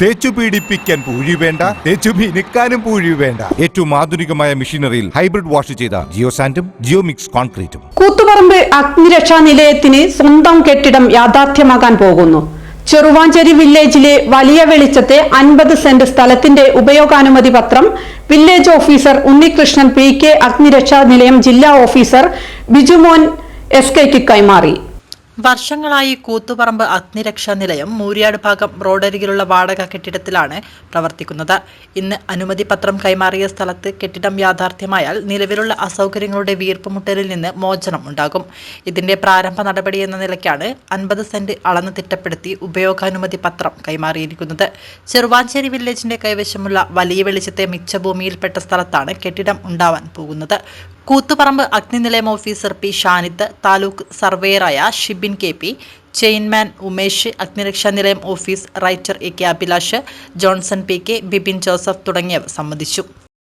തേച്ചു പീഡിപ്പിക്കാൻ പൂഴി വേണ്ട തേച്ചു മിനുക്കാനും പൂഴി വേണ്ട. ഏറ്റവും ആധുനികമായ മെഷീനറിയിൽ ഹൈബ്രിഡ് വാഷ് ചെയ്ത ജിയോ സാൻഡും ജിയോ മിക്സ് കോൺക്രീറ്റും. കൂത്തുപറമ്പ് അഗ്നിരക്ഷാ നിലയത്തിന് സ്വന്തം കെട്ടിടം യാഥാർത്ഥ്യമാകാൻ പോകുന്നു. ചെറുവാഞ്ചേരി വില്ലേജിലെ വലിയ വെളിച്ചത്തെ അൻപത് സെന്റ് സ്ഥലത്തിന്റെ ഉപയോഗാനുമതി പത്രം village officer Unnikrishnan P K അഗ്നിരക്ഷാ നിലയം ജില്ലാ ഓഫീസർ ബിജുമോൻ എസ് കെക്ക് കൈമാറി. വർഷങ്ങളായി കൂത്തുപറമ്പ് അഗ്നിരക്ഷാ നിലയം മൂരിയാട് ഭാഗം റോഡരികിലുള്ള വാടക കെട്ടിടത്തിലാണ് പ്രവർത്തിക്കുന്നത്. ഇന്ന് അനുമതി പത്രം കൈമാറിയ സ്ഥലത്ത് കെട്ടിടം യാഥാർത്ഥ്യമായാൽ നിലവിലുള്ള അസൗകര്യങ്ങളുടെ വീർപ്പുമുട്ടലിൽ നിന്ന് മോചനം ഉണ്ടാകും. ഇതിന്റെ പ്രാരംഭ നടപടി എന്ന നിലയ്ക്കാണ് അൻപത് സെന്റ് അളന്ന് തിട്ടപ്പെടുത്തി ഉപയോഗാനുമതി പത്രം കൈമാറിയിരിക്കുന്നത്. ചെറുവാഞ്ചേരി വില്ലേജിന്റെ കൈവശമുള്ള വലിയ വെളിച്ചത്തെ മിച്ചഭൂമിയിൽപ്പെട്ട സ്ഥലത്താണ് കെട്ടിടം ഉണ്ടാവാൻ പോകുന്നത്. കൂത്തുപറമ്പ് അഗ്നിനിലയം officer P Shanith taluk സർവേയറായ Shibin K P chainman Umesh അഗ്നിരക്ഷാ നിലയം office writer A K Abhilash Johnson P K Bipin Joseph തുടങ്ങിയവർ സംബന്ധിച്ചു.